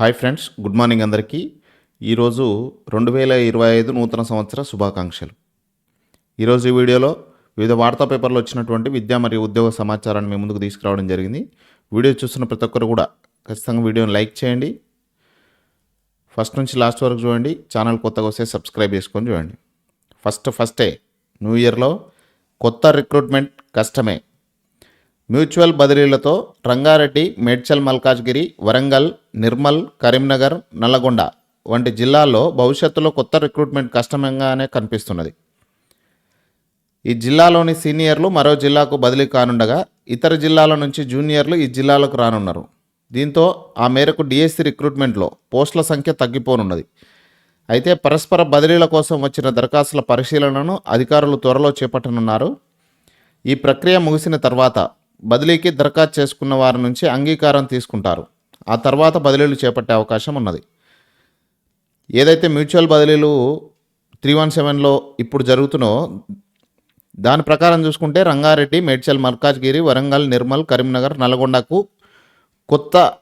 Hi friends good morning అందరికీ. ఈరోజు రెండు వేల ఇరవై ఐదు నూతన సంవత్సర శుభాకాంక్షలు. ఈరోజు ఈ వీడియోలో వివిధ వార్తా పేపర్లో వచ్చినటువంటి విద్యా మరియు ఉద్యోగ సమాచారాన్ని మీ ముందుకు తీసుకురావడం జరిగింది. వీడియో చూస్తున్న ప్రతి ఒక్కరు కూడా ఖచ్చితంగా వీడియోని లైక్ చేయండి. ఫస్ట్ నుంచి లాస్ట్ వరకు చూడండి. ఛానల్ కొత్తగా వస్తే సబ్స్క్రైబ్ చేసుకొని చూడండి. ఫస్ట్ ఫస్టే న్యూ ఇయర్లో కొత్త రిక్రూట్మెంట్ కష్టమే. మ్యూచువల్ బదిలీలతో రంగారెడ్డి మేడ్చల్ మల్కాజ్గిరి వరంగల్ నిర్మల్ కరీంనగర్ నల్లగొండ వంటి జిల్లాల్లో భవిష్యత్తులో కొత్త రిక్రూట్మెంట్ కష్టంగానే కనిపిస్తున్నది. ఈ జిల్లాలోని సీనియర్లు మరో జిల్లాకు బదిలీ కానుండగా ఇతర జిల్లాల నుంచి జూనియర్లు ఈ జిల్లాలకు రానున్నారు. దీంతో ఆ మేరకు డిఎస్సి రిక్రూట్మెంట్లో పోస్టుల సంఖ్య తగ్గిపోనున్నది. అయితే పరస్పర బదిలీల కోసం వచ్చిన దరఖాస్తుల పరిశీలనను అధికారులు త్వరలో చేపట్టనున్నారు. ఈ ప్రక్రియ ముగిసిన తర్వాత బదిలీకి దరఖాస్తు చేసుకున్న వారి నుంచి అంగీకారం తీసుకుంటారు. ఆ తర్వాత బదిలీలు చేపట్టే అవకాశం ఉన్నది. ఏదైతే మ్యూచువల్ బదిలీలు త్రీ వన్ సెవెన్లో ఇప్పుడు జరుగుతున్నో దాని ప్రకారం చూసుకుంటే రంగారెడ్డి మేడ్చల్ మల్కాజ్గిరి వరంగల్ నిర్మల్ కరీంనగర్ నల్గొండకు కొత్త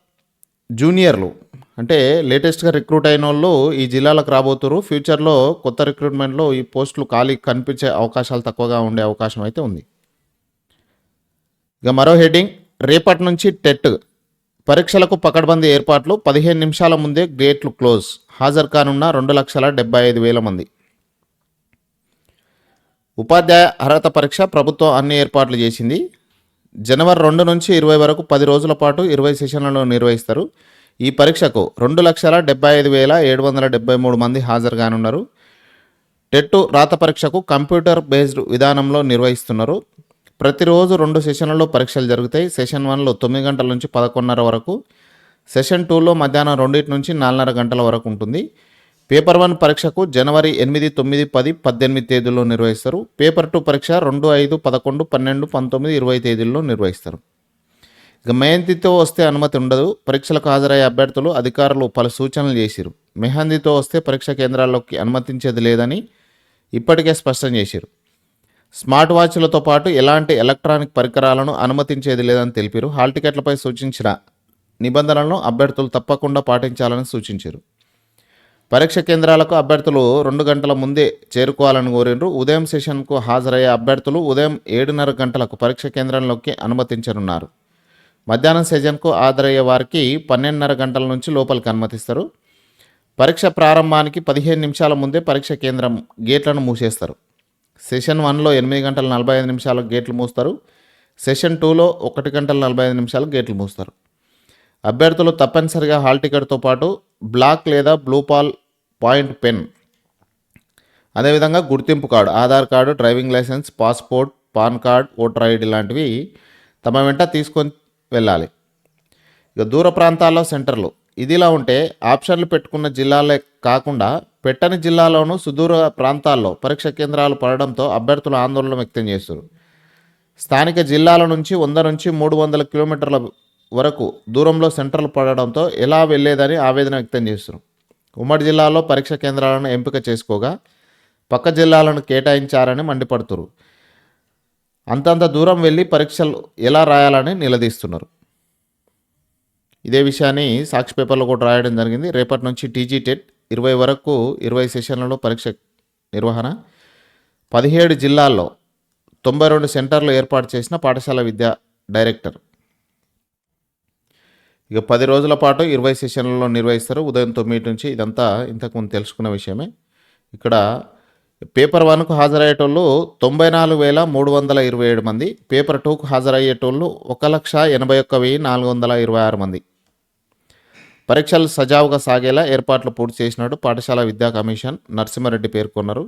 జూనియర్లు. అంటే లేటెస్ట్గా రిక్రూట్ అయిన వాళ్ళు ఈ జిల్లాలకు రాబోతున్నారు ఫ్యూచర్లో కొత్త రిక్రూట్మెంట్లో ఈ పోస్టులు ఖాళీ కనిపించే అవకాశాలు తక్కువగా ఉండే అవకాశం అయితే ఉంది. ఇక మరో హెడ్డింగ్ రేపటి నుంచి టెట్ పరీక్షలకు పకడ్బందీ ఏర్పాట్లు పదిహేను నిమిషాల ముందే గేట్లు క్లోజ్ హాజరు కానున్న రెండు లక్షల డెబ్బై ఐదు వేల మంది. ఉపాధ్యాయ అర్హత పరీక్ష ప్రభుత్వం అన్ని ఏర్పాట్లు చేసింది. జనవరి రెండు నుంచి ఇరవై వరకు పది రోజుల పాటు ఇరవై సెషన్లను నిర్వహిస్తారు. ఈ పరీక్షకు రెండు లక్షల డెబ్బై ఐదు వేల ఏడు వందల డెబ్బై మూడు మంది హాజరు కానున్నారు. టెట్టు రాత పరీక్షకు కంప్యూటర్ బేస్డ్ విధానంలో నిర్వహిస్తున్నారు. ప్రతిరోజు రెండు సెషన్లలో పరీక్షలు జరుగుతాయి. సెషన్ వన్లో తొమ్మిది గంటల నుంచి పదకొండున్నర వరకు. సెషన్ టూలో మధ్యాహ్నం రెండింటి నుంచి నాలుగున్నర గంటల వరకు ఉంటుంది. పేపర్ వన్ పరీక్షకు జనవరి ఎనిమిది తొమ్మిది పది పద్దెనిమిది తేదీల్లో నిర్వహిస్తారు. పేపర్ టూ పరీక్ష రెండు ఐదు పదకొండు పన్నెండు పంతొమ్మిది ఇరవై తేదీల్లో నిర్వహిస్తారు. ఇక మెహందీతో వస్తే అనుమతి ఉండదు. పరీక్షలకు హాజరయ్యే అభ్యర్థులు అధికారులు పలు సూచనలు చేసిరు. మెహందీతో వస్తే పరీక్ష కేంద్రాల్లోకి అనుమతించేది లేదని ఇప్పటికే స్పష్టం చేశారు స్మార్ట్ వాచ్లతో పాటు ఎలాంటి ఎలక్ట్రానిక్ పరికరాలను అనుమతించేది లేదని తెలిపారు. హాల్ టికెట్లపై సూచించిన నిబంధనలను అభ్యర్థులు తప్పకుండా పాటించాలని సూచించారు. పరీక్ష కేంద్రాలకు అభ్యర్థులు రెండు గంటల ముందే చేరుకోవాలని కోరిండ్రు ఉదయం సెషన్కు హాజరయ్యే అభ్యర్థులు ఉదయం ఏడున్నర గంటలకు పరీక్ష కేంద్రంలోకి అనుమతించనున్నారు. మధ్యాహ్నం సెషన్కు హాజరయ్యే వారికి పన్నెండున్నర గంటల నుంచి లోపలికి అనుమతిస్తారు. పరీక్ష ప్రారంభానికి పదిహేను నిమిషాల ముందే పరీక్ష కేంద్రం గేట్లను మూసేస్తారు. సెషన్ వన్లో ఎనిమిది గంటల నలభై ఐదు నిమిషాలకు గేట్లు మూస్తారు. సెషన్ టూలో ఒకటి గంటల నలభై ఐదు నిమిషాలకు గేట్లు మూస్తారు. అభ్యర్థులు తప్పనిసరిగా హాల్ టికెట్తో పాటు బ్లాక్ లేదా బ్లూ పాల్ పాయింట్ పెన్ అదేవిధంగా గుర్తింపు card Aadhaar card driving licence passport PAN card voter ID లాంటివి తమ వెంట తీసుకొని వెళ్ళాలి. ఇక దూర ప్రాంతాల్లో సెంటర్లు. ఇదిలా ఉంటే ఆప్షన్లు పెట్టుకున్న జిల్లాలే కాకుండా పెట్టని జిల్లాలోనూ సుదూర ప్రాంతాల్లో పరీక్ష కేంద్రాలు పడడంతో అభ్యర్థులు ఆందోళన వ్యక్తం చేస్తారు స్థానిక జిల్లాల నుంచి వంద నుంచి మూడు వందల కిలోమీటర్ల వరకు దూరంలో సెంటర్లు పడడంతో ఎలా వెళ్ళేదని ఆవేదన వ్యక్తం చేస్తున్నారు ఉమ్మడి జిల్లాలో పరీక్ష కేంద్రాలను ఎంపిక చేసుకోగా పక్క జిల్లాలను కేటాయించారని మండిపడుతున్నారు అంతంత దూరం వెళ్ళి పరీక్షలు ఎలా రాయాలని నిలదీస్తున్నారు. ఇదే విషయాన్ని సాక్షి పేపర్లో కూడా రాయడం జరిగింది. రేపటి నుంచి టీజీ టెట్ ఇరవై వరకు ఇరవై సెషన్లలో పరీక్ష నిర్వహణ. పదిహేడు జిల్లాల్లో తొంభై రెండు సెంటర్లు ఏర్పాటు చేసిన పాఠశాల విద్యా డైరెక్టర్. ఇక పది రోజుల పాటు ఇరవై సెషన్లలో నిర్వహిస్తారు. ఉదయం తొమ్మిది నుంచి ఇదంతా ఇంతకుముందు తెలుసుకున్న విషయమే. ఇక్కడ పేపర్ వన్కు హాజరయ్యేటోళ్ళు తొంభై నాలుగు వేల మూడు వందల ఇరవై ఏడు మంది. పేపర్ టూకు హాజరయ్యేటోళ్ళు ఒక లక్ష ఎనభై ఒక్క వెయ్యి నాలుగు వందల ఇరవై ఆరు మంది. పరీక్షలు సజావుగా సాగేలా ఏర్పాట్లు పూర్తి చేసినట్టు పాఠశాల విద్యా కమిషన్. నరసింహారెడ్డి పేర్కొన్నారు.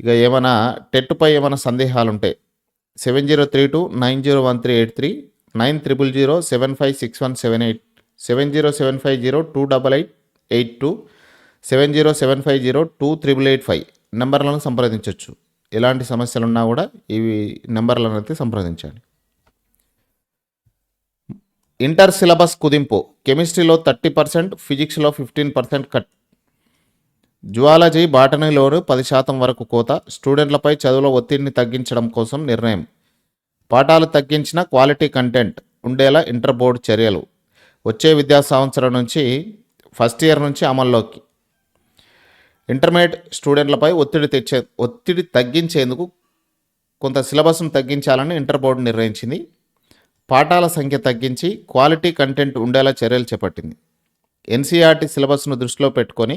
ఇక ఏమైనా టెట్పై ఏమైనా సందేహాలుంటే seven zero three two nine zero one three eight three nine triple zero seven five six one seven eight seven zero seven five zero two double eight eight two seven zero seven five zero two triple eight five నెంబర్లను సంప్రదించవచ్చు ఎలాంటి సమస్యలు ఉన్నా కూడా ఇవి నెంబర్లను అయితే సంప్రదించండి. ఇంటర్ సిలబస్ కుదింపు. కెమిస్ట్రీలో థర్టీ పర్సెంట్ ఫిజిక్స్లో ఫిఫ్టీన్ పర్సెంట్ కట్. జువాలజీ బాటనీలోను పది శాతం వరకు కోత. స్టూడెంట్లపై చదువుల ఒత్తిడిని తగ్గించడం కోసం నిర్ణయం. పాఠాలు తగ్గించిన క్వాలిటీ కంటెంట్ ఉండేలా ఇంటర్ బోర్డు చర్యలు. వచ్చే విద్యా సంవత్సరం నుంచి ఫస్ట్ ఇయర్ నుంచి అమల్లోకి. ఇంటర్మీడియట్ స్టూడెంట్లపై ఒత్తిడి తెచ్చే ఒత్తిడి తగ్గించేందుకు కొంత సిలబస్ను తగ్గించాలని ఇంటర్ బోర్డు నిర్ణయించింది. పాఠాల సంఖ్య తగ్గించి క్వాలిటీ కంటెంట్ ఉండేలా చర్యలు చేపట్టింది. ఎన్సీఆర్టీ సిలబస్ను దృష్టిలో పెట్టుకొని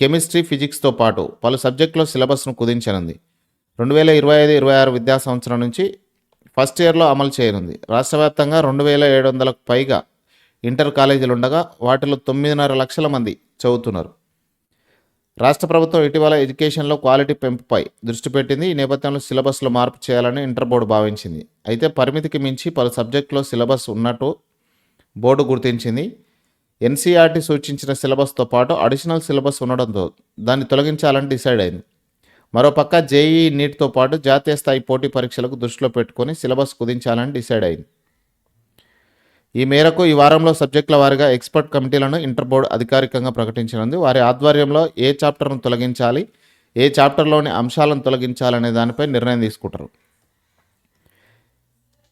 కెమిస్ట్రీ ఫిజిక్స్తో పాటు పలు సబ్జెక్టులో సిలబస్ను కుదించనుంది. రెండు వేల ఇరవై ఐదు ఇరవై ఆరు విద్యా సంవత్సరం నుంచి ఫస్ట్ ఇయర్లో అమలు చేయనుంది. రాష్ట్ర వ్యాప్తంగా రెండు వేల ఏడు వందలకు పైగా ఇంటర్ కాలేజీలు ఉండగా వాటిలో తొమ్మిదిన్నర లక్షల మంది చదువుతున్నారు. రాష్ట్ర ప్రభుత్వం ఇటీవల ఎడ్యుకేషన్లో క్వాలిటీ పెంపుపై దృష్టి పెట్టింది. ఈ నేపథ్యంలో సిలబస్లో మార్పు చేయాలని ఇంటర్ బోర్డు భావించింది. అయితే పరిమితికి మించి పలు సబ్జెక్టులో సిలబస్ ఉన్నట్టు బోర్డు గుర్తించింది. ఎన్సీఆర్టీ సూచించిన సిలబస్తో పాటు అడిషనల్ సిలబస్ ఉండడంతో దాన్ని తొలగించాలని డిసైడ్ అయింది. మరోపక్క జేఈ నీట్తో పాటు జాతీయ స్థాయి పోటీ పరీక్షలకు దృష్టిలో పెట్టుకొని సిలబస్ కుదించాలని డిసైడ్ అయింది. ఈ మేరకు ఈ వారంలో సబ్జెక్టుల వారీగా ఎక్స్పర్ట్ కమిటీలను ఇంటర్ బోర్డు అధికారికంగా ప్రకటించనుంది. వారి ఆధ్వర్యంలో ఏ చాప్టర్ను తొలగించాలి ఏ చాప్టర్లోని అంశాలను తొలగించాలనే దానిపై నిర్ణయం తీసుకుంటారు.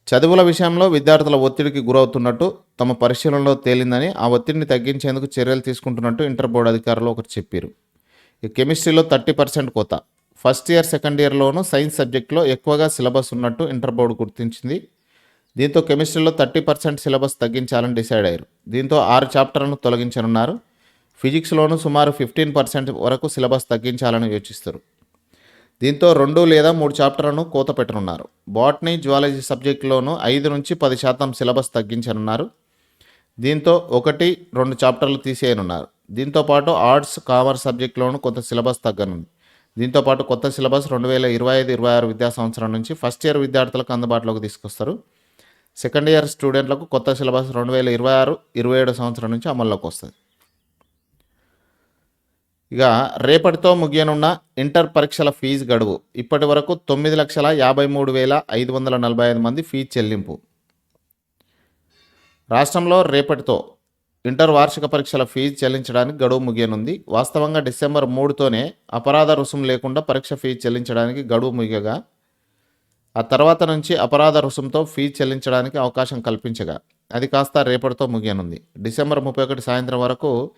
చదువుల విషయంలో విద్యార్థుల ఒత్తిడికి గురవుతున్నట్టు తమ పరిశీలనలో తేలిందని ఆ ఒత్తిడిని తగ్గించేందుకు చర్యలు తీసుకుంటున్నట్టు ఇంటర్ బోర్డు అధికారులు ఒకటి చెప్పారు. ఈ కెమిస్ట్రీలో థర్టీ పర్సెంట్ కోత. ఫస్ట్ ఇయర్ సెకండ్ ఇయర్లోనూ సైన్స్ సబ్జెక్టులో ఎక్కువగా సిలబస్ ఉన్నట్టు ఇంటర్ బోర్డు గుర్తించింది. దీంతో కెమిస్ట్రీలో థర్టీ పర్సెంట్ సిలబస్ తగ్గించాలని డిసైడ్ అయ్యారు. దీంతో ఆరు చాప్టర్లను తొలగించనున్నారు. ఫిజిక్స్లోనూ సుమారు ఫిఫ్టీన్ పర్సెంట్ వరకు సిలబస్ తగ్గించాలని యోచిస్తారు. దీంతో రెండు లేదా మూడు చాప్టర్లను కోత పెట్టనున్నారు. బాటనీ జువాలజీ సబ్జెక్టులోనూ ఐదు నుంచి పది శాతం సిలబస్ తగ్గించనున్నారు. దీంతో ఒకటి రెండు చాప్టర్లు తీసేయనున్నారు. దీంతో పాటు ఆర్ట్స్ కామర్స్ సబ్జెక్టులోనూ కొంత సిలబస్ తగ్గనుంది. దీంతో పాటు కొత్త సిలబస్ రెండు వేల ఇరవై ఐదు ఇరవై ఆరు విద్యా సంవత్సరం నుంచి ఫస్ట్ ఇయర్ విద్యార్థులకు అందుబాటులోకి తీసుకొస్తారు. సెకండ్ ఇయర్ స్టూడెంట్లకు కొత్త సిలబస్ రెండు వేల ఇరవై ఆరు ఇరవై ఏడు సంవత్సరం నుంచి అమల్లోకి వస్తుంది. ఇక రేపటితో ముగియనున్న ఇంటర్ పరీక్షల ఫీజు గడువు. ఇప్పటి వరకు తొమ్మిది లక్షల యాభై మూడు వేల ఐదు వందల నలభై ఐదు మంది ఫీజు చెల్లింపు. రాష్ట్రంలో రేపటితో ఇంటర్ వార్షిక పరీక్షల ఫీజు చెల్లించడానికి గడువు ముగియనుంది. వాస్తవంగా డిసెంబర్ మూడుతోనే అపరాధ రుసుము లేకుండా పరీక్ష ఫీజు చెల్లించడానికి గడువు ముగియగా ఆ తర్వాత నుంచి అపరాధ రుసుంతో ఫీజు చెల్లించడానికి అవకాశం కల్పించగా అది కాస్త రేపటితో ముగియనుంది. డిసెంబర్ ముప్పై ఒకటి సాయంత్రం వరకు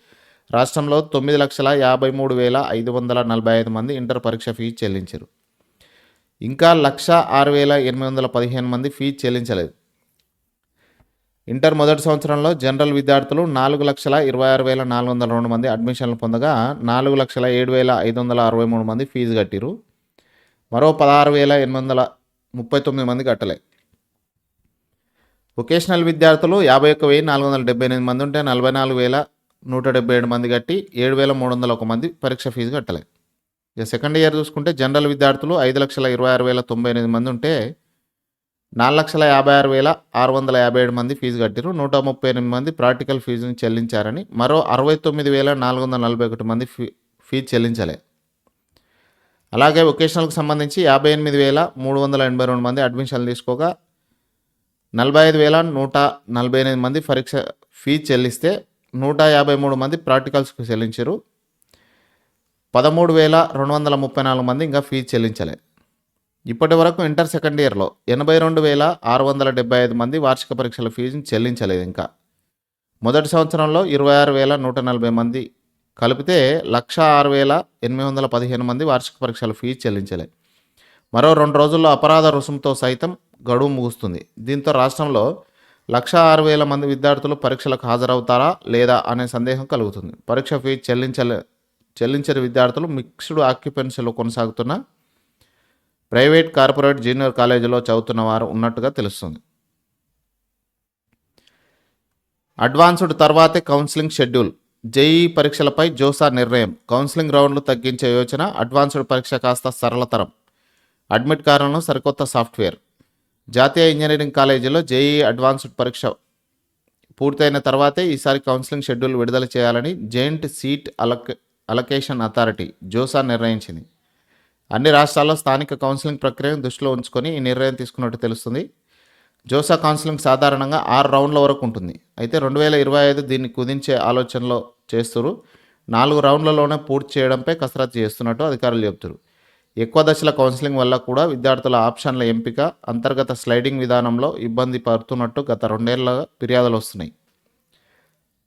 రాష్ట్రంలో తొమ్మిది లక్షల యాభై మూడు వేల ఐదు వందల నలభై ఐదు మంది ఇంటర్ పరీక్ష ఫీ చెల్లించారు. ఇంకా లక్ష ఆరు వేల ఎనిమిది వందల పదిహేను మంది ఫీజు చెల్లించలేదు. ఇంటర్ మొదటి సంవత్సరంలో జనరల్ విద్యార్థులు నాలుగు లక్షల ఇరవై ఆరు వేల నాలుగు వందల రెండు మంది అడ్మిషన్లు పొందగా నాలుగు లక్షల ఏడు వేల ఐదు వందల అరవై మూడు మంది ఫీజు కట్టిరు. మరో పదహారు వేల ఎనిమిది వందల ముప్పై తొమ్మిది మంది కట్టలే. వొకేషనల్ విద్యార్థులు యాభై ఒక్క వెయ్యి నాలుగు వందల డెబ్బై ఎనిమిది మంది ఉంటే నలభై నాలుగు వేల నూట డెబ్బై ఏడు మంది కట్టి ఏడు వేల మూడు వందల ఒక మంది పరీక్ష ఫీజు కట్టలే. ఇక సెకండ్ ఇయర్ చూసుకుంటే జనరల్ విద్యార్థులు ఐదు లక్షల ఇరవై ఆరు వేల తొంభై ఎనిమిది మంది ఉంటే నాలుగు లక్షల యాభై ఆరు వేల ఆరు వందల యాభై ఏడు మంది ఫీజు కట్టారు నూట ముప్పై ఎనిమిది మంది ప్రాక్టికల్ ఫీజుని చెల్లించారని మరో అరవై తొమ్మిది వేల నాలుగు వందల నలభై ఒకటి మంది ఫీ ఫీజు చెల్లించలే. అలాగే వొకేషనల్కి సంబంధించి యాభై ఎనిమిది వేల మూడు వందల ఎనభై రెండు మంది అడ్మిషన్లు తీసుకోగా నలభై ఐదు వేల నూట నలభై ఎనిమిది మంది పరీక్ష ఫీ చెల్లిస్తే నూట యాభై మూడు మంది ప్రాక్టికల్స్కి చెల్లించారు. పదమూడు వేల రెండు వందల ముప్పై నాలుగు మంది ఇంకా ఫీజు చెల్లించలే. ఇప్పటి వరకు ఇంటర్ సెకండ్ ఇయర్లో ఎనభై రెండు వేల ఆరు వందల డెబ్బై ఐదు మంది వార్షిక పరీక్షల ఫీజుని చెల్లించలేదు ఇంకా. మొదటి సంవత్సరంలో ఇరవై ఆరు వేల నూట నలభై మంది కలిపితే లక్ష ఆరు వేల ఎనిమిది వందల పదిహేను మంది వార్షిక పరీక్షల ఫీజు చెల్లించలే. మరో రెండు రోజుల్లో అపరాధ రుసుముతో సైతం గడువు ముగుస్తుంది. దీంతో రాష్ట్రంలో లక్ష ఆరు వేల మంది విద్యార్థులు పరీక్షలకు హాజరవుతారా లేదా అనే సందేహం కలుగుతుంది. పరీక్ష ఫీజు చెల్లించలే చెల్లించని విద్యార్థులు మిక్స్డ్ ఆక్యుపెన్సీలో కొనసాగుతున్న ప్రైవేట్ కార్పొరేట్ జూనియర్ కాలేజీలో చదువుతున్న వారు ఉన్నట్టుగా తెలుస్తుంది. అడ్వాన్స్డ్ తర్వాతే కౌన్సిలింగ్ షెడ్యూల్. జేఈ పరీక్షలపై జోసా నిర్ణయం. కౌన్సిలింగ్ రౌండ్లు తగ్గించే యోచన అడ్వాన్స్డ్ పరీక్ష కాస్త సరళతరం. అడ్మిట్ కారణంలో సరికొత్త సాఫ్ట్వేర్. జాతీయ ఇంజనీరింగ్ కాలేజీలో జేఈ అడ్వాన్స్డ్ పరీక్ష పూర్తయిన తర్వాతే ఈసారి కౌన్సిలింగ్ షెడ్యూల్ విడుదల చేయాలని జెయింట్ సీట్ అలక్ అలొకేషన్ అథారిటీ జోసా నిర్ణయించింది. అన్ని రాష్ట్రాల్లో స్థానిక కౌన్సిలింగ్ ప్రక్రియను దృష్టిలో ఉంచుకొని ఈ నిర్ణయం తీసుకున్నట్టు తెలుస్తుంది. జోసా కౌన్సిలింగ్ సాధారణంగా ఆరు రౌండ్ల వరకు ఉంటుంది. అయితే రెండు వేల ఇరవై ఐదు దీన్ని కుదించే ఆలోచనలో చేస్తురు. నాలుగు రౌండ్లలోనే పూర్తి చేయడంపై కసరత్తు చేస్తున్నట్టు అధికారులు చెబుతారు. ఎక్కువ దశల కౌన్సిలింగ్ వల్ల కూడా విద్యార్థుల ఆప్షన్ల ఎంపిక అంతర్గత స్లైడింగ్ విధానంలో ఇబ్బంది పడుతున్నట్టు గత రెండేళ్ళ ఫిర్యాదులు వస్తున్నాయి.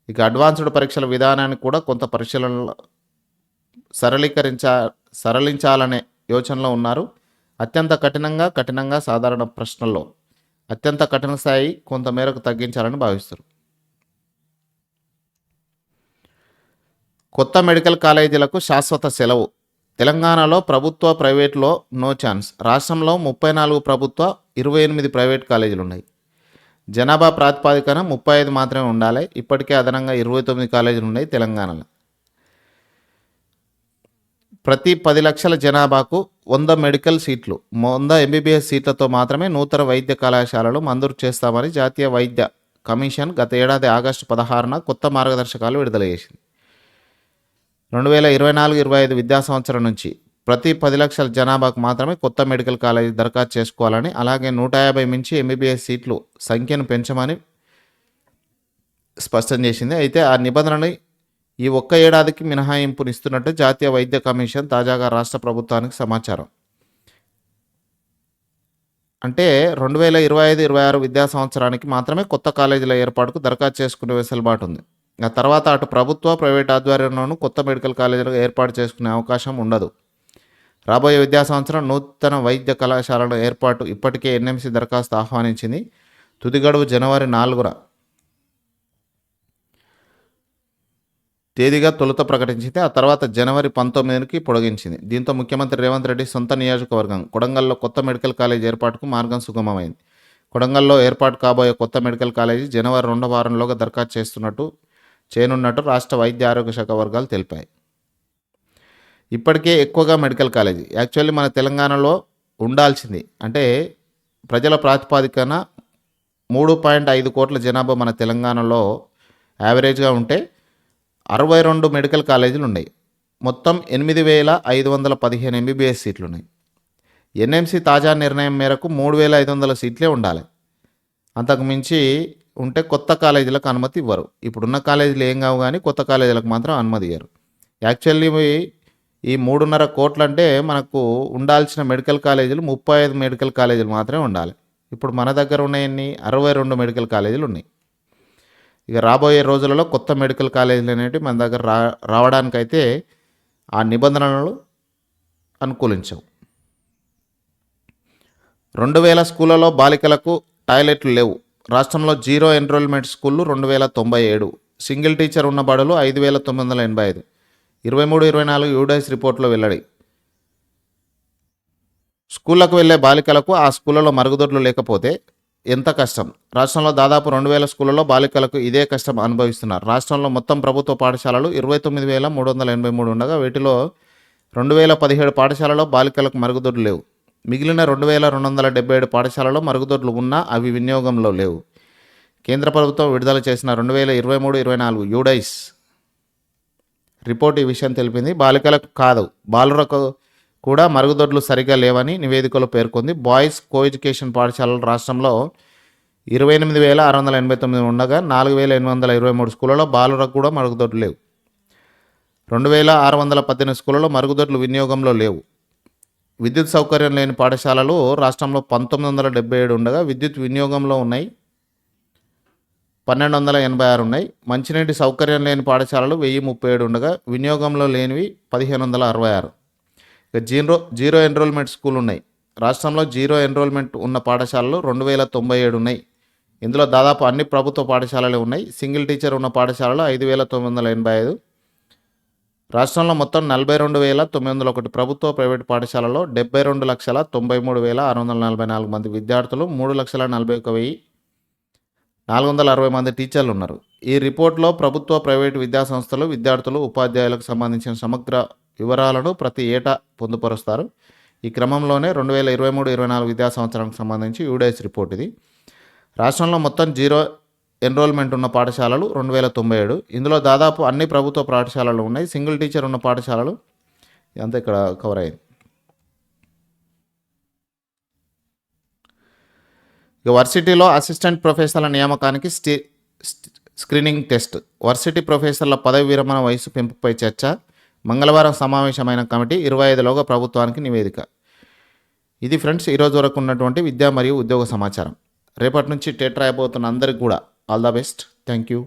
ఇక అడ్వాన్స్డ్ పరీక్షల విధానాన్ని కూడా కొంత పరిశీలనలో సరళీకరించ సరళించాలనే యోచనలో ఉన్నారు. అత్యంత కఠినంగా కఠినంగా సాధారణ ప్రశ్నల్లో అత్యంత కఠిన స్థాయి కొంత మేరకు తగ్గించాలని భావిస్తారు. కొత్త మెడికల్ కాలేజీలకు శాశ్వత సెలవు. తెలంగాణలో ప్రభుత్వ ప్రైవేట్లో నో ఛాన్స్. రాష్ట్రంలో ముప్పై నాలుగు ప్రభుత్వ ఇరవై ఎనిమిది ప్రైవేట్ కాలేజీలు ఉన్నాయి జనాభా ప్రాతిపాదికన ముప్పై ఐదు మాత్రమే ఉండాలి. ఇప్పటికే అదనంగా ఇరవై తొమ్మిది కాలేజీలు ఉన్నాయి తెలంగాణలో. ప్రతి పది లక్షల జనాభాకు వంద మెడికల్ సీట్లు వంద ఎంబీబీఎస్ సీట్లతో మాత్రమే నూతన వైద్య కళాశాలలు మంజూరు చేస్తామని జాతీయ వైద్య కమిషన్ గత ఏడాది ఆగస్టు పదహారున కొత్త మార్గదర్శకాలు విడుదల చేసింది. రెండు వేల ఇరవై నాలుగు ఇరవై ఐదు విద్యా సంవత్సరం నుంచి ప్రతి పది లక్షల జనాభాకు మాత్రమే కొత్త మెడికల్ కాలేజీ దరఖాస్తు చేసుకోవాలని అలాగే నూట యాభై మించి ఎంబీబీఎస్ సీట్లు సంఖ్యను పెంచమని స్పష్టం చేసింది. అయితే ఆ నిబంధనని ఈ ఒక్క ఏడాదికి మినహాయింపునిస్తున్నట్టు జాతీయ వైద్య కమిషన్ తాజాగా రాష్ట్ర ప్రభుత్వానికి సమాచారం. అంటే రెండు వేల ఇరవై ఐదు ఇరవై ఆరు విద్యా సంవత్సరానికి మాత్రమే కొత్త కాలేజీల ఏర్పాటుకు దరఖాస్తు చేసుకునే వెసులుబాటు ఉంది. ఆ తర్వాత అటు ప్రభుత్వ ప్రైవేట్ ఆధ్వర్యంలోనూ కొత్త మెడికల్ కాలేజీలు ఏర్పాటు చేసుకునే అవకాశం ఉండదు. రాబోయే విద్యా సంవత్సరం నూతన వైద్య కళాశాలల ఏర్పాటు ఇప్పటికే ఎన్ఎంసీ దరఖాస్తు ఆహ్వానించింది. తుది గడువు జనవరి నాలుగున. తేదీగా తొలుత ప్రకటించింది. ఆ తర్వాత జనవరి పంతొమ్మిదికి పొడిగించింది. దీంతో ముఖ్యమంత్రి రేవంత్ రెడ్డి సొంత నియోజకవర్గం కొడంగల్లో కొత్త మెడికల్ కాలేజ్ ఏర్పాటుకు మార్గం సుగమమైంది. కొడంగల్లో ఏర్పాటు కాబోయే కొత్త మెడికల్ కాలేజీ జనవరి రెండో వారంలోగా దరఖాస్తు చేస్తున్నట్టు చేయనున్నట్టు రాష్ట్ర వైద్య ఆరోగ్య శాఖ వర్గాలు తెలిపాయి. ఇప్పటికే ఎక్కువగా మెడికల్ కాలేజీ. యాక్చువల్లీ మన తెలంగాణలో ఉండాల్సింది అంటే ప్రజల ప్రాతిపాదికన మూడు పాయింట్ ఐదు కోట్ల జనాభా మన తెలంగాణలో యావరేజ్గా ఉంటే అరవై రెండు మెడికల్ కాలేజీలు ఉన్నాయి. మొత్తం ఎనిమిది వేల ఐదు వందల పదిహేను ఎంబీబీఎస్ సీట్లు ఉన్నాయి. ఎన్ఎంసీ తాజా నిర్ణయం మేరకు మూడు వేల ఐదు వందల సీట్లే ఉండాలి. అంతకు మించి ఉంటే కొత్త కాలేజీలకు అనుమతి ఇవ్వరు. ఇప్పుడున్న కాలేజీలు ఏం కావు కానీ కొత్త కాలేజీలకు మాత్రం అనుమతి ఇవ్వరు యాక్చువల్లీ ఈ మూడున్నర కోట్లు అంటే మనకు ఉండాల్సిన మెడికల్ కాలేజీలు ముప్పై ఐదు మెడికల్ కాలేజీలు మాత్రమే ఉండాలి. ఇప్పుడు మన దగ్గర ఉన్నాయన్ని అరవై రెండు మెడికల్ కాలేజీలు ఉన్నాయి. ఇక రాబోయే రోజులలో కొత్త మెడికల్ కాలేజీలు అనేవి మన దగ్గర రా రావడానికైతే ఆ నిబంధనలు అనుకూలించవు. రెండు వేల స్కూళ్ళలో బాలికలకు టాయిలెట్లు లేవు. రాష్ట్రంలో జీరో ఎన్రోల్మెంట్ స్కూళ్ళు రెండు వేల తొంభై ఏడు. సింగిల్ టీచర్ ఉన్న బడులు ఐదు వేల తొమ్మిది వందల ఎనభై ఐదు. ఇరవై మూడు ఇరవై నాలుగు యూడైస్ రిపోర్ట్లో వెల్లడి. స్కూళ్ళకు వెళ్ళే బాలికలకు ఆ స్కూళ్ళలో మరుగుదొడ్లు లేకపోతే ఎంత కష్టం? రాష్ట్రంలో దాదాపు రెండు వేల స్కూళ్ళలో బాలికలకు ఇదే కష్టం అనుభవిస్తున్నారు. రాష్ట్రంలో మొత్తం ప్రభుత్వ పాఠశాలలు ఇరవై తొమ్మిది వేల మూడు వందల ఎనభై మూడు ఉండగా వీటిలో రెండు వేల పదిహేడు పాఠశాలలో బాలికలకు మరుగుదొడ్లు లేవు. మిగిలిన రెండు వేల రెండు వందల డెబ్బై ఏడు పాఠశాలలో మరుగుదొడ్లు ఉన్నా అవి వినియోగంలో లేవు. కేంద్ర ప్రభుత్వం విడుదల చేసిన రెండు వేల ఇరవై మూడు ఇరవై నాలుగు యూడైస్ రిపోర్ట్ ఈ విషయం తెలిపింది. బాలికలకు కాదు బాలురకు కూడా మరుగుదొడ్లు సరిగా లేవని నివేదికలో పేర్కొంది. బాయ్స్ కో ఎడ్యుకేషన్ పాఠశాలలు రాష్ట్రంలో ఇరవై ఎనిమిది వేల ఆరు వందల ఎనభై తొమ్మిది ఉండగా నాలుగు వేల ఎనిమిది వందల ఇరవై మూడు స్కూళ్ళలో బాలురకు కూడా మరుగుదొడ్లు లేవు. రెండు వేల ఆరు వందల పద్దెనిమిది స్కూళ్ళలో మరుగుదొడ్లు వినియోగంలో లేవు. విద్యుత్ సౌకర్యం లేని పాఠశాలలు రాష్ట్రంలో పంతొమ్మిది వందల డెబ్బై ఏడు ఉండగా విద్యుత్ వినియోగంలో ఉన్నాయి. పన్నెండు వందల ఎనభై ఆరు ఉన్నాయి. మంచినీటి సౌకర్యం లేని పాఠశాలలు వెయ్యి ముప్పై ఏడు ఉండగా వినియోగంలో లేనివి పదిహేను వందల అరవై ఆరు. ఇక జీరో జీరో ఎన్రోల్మెంట్ స్కూల్ ఉన్నాయి. రాష్ట్రంలో జీరో ఎన్రోల్మెంట్ ఉన్న పాఠశాలలు రెండు వేల తొంభై ఏడు ఉన్నాయి. ఇందులో దాదాపు అన్ని ప్రభుత్వ పాఠశాలలు ఉన్నాయి. సింగిల్ టీచర్ ఉన్న పాఠశాలలో ఐదు వేల తొమ్మిది వందల ఎనభై ఐదు. రాష్ట్రంలో మొత్తం నలభై రెండు వేల తొమ్మిది వందల ఒకటి ప్రభుత్వ ప్రైవేట్ పాఠశాలలో డెబ్బై రెండు లక్షల తొంభై మూడు వేల ఆరు వందల నలభై నాలుగు మంది విద్యార్థులు మూడు లక్షల నలభై ఒక వెయ్యి నాలుగు వందల అరవై మంది టీచర్లు ఉన్నారు. ఈ రిపోర్ట్లో ప్రభుత్వ ప్రైవేటు విద్యా సంస్థలు విద్యార్థులు ఉపాధ్యాయులకు సంబంధించిన సమగ్ర వివరాలను ప్రతి ఏటా పొందుపరుస్తారు. ఈ క్రమంలోనే రెండు వేల ఇరవై మూడు ఇరవై నాలుగు విద్యా సంవత్సరానికి సంబంధించి యూడైస్ రిపోర్ట్ ఇది. రాష్ట్రంలో మొత్తం జీరో ఎన్రోల్మెంట్ ఉన్న పాఠశాలలు రెండు వేల తొంభై ఏడు. ఇందులో దాదాపు అన్ని ప్రభుత్వ పాఠశాలలు ఉన్నాయి. సింగిల్ టీచర్ ఉన్న పాఠశాలలు అంతా ఇక్కడ కవర్ అయింది. ఇక వర్సిటీలో అసిస్టెంట్ ప్రొఫెసర్ల నియామకానికి స్టీ స్క్రీనింగ్ టెస్ట్. వర్సిటీ ప్రొఫెసర్ల పదవి విరమణ వయసు పెంపుపై చర్చ. మంగళవారం సమావేశమైన కమిటీ ఇరవై ఐదులోగా ప్రభుత్వానికి నివేదిక. ఇది ఫ్రెండ్స్ ఈరోజు వరకు ఉన్నటువంటి విద్యా మరియు ఉద్యోగ సమాచారం. రేపటి నుంచి టెట్ రాయబోతున్న అందరికి కూడా all the best. Thank you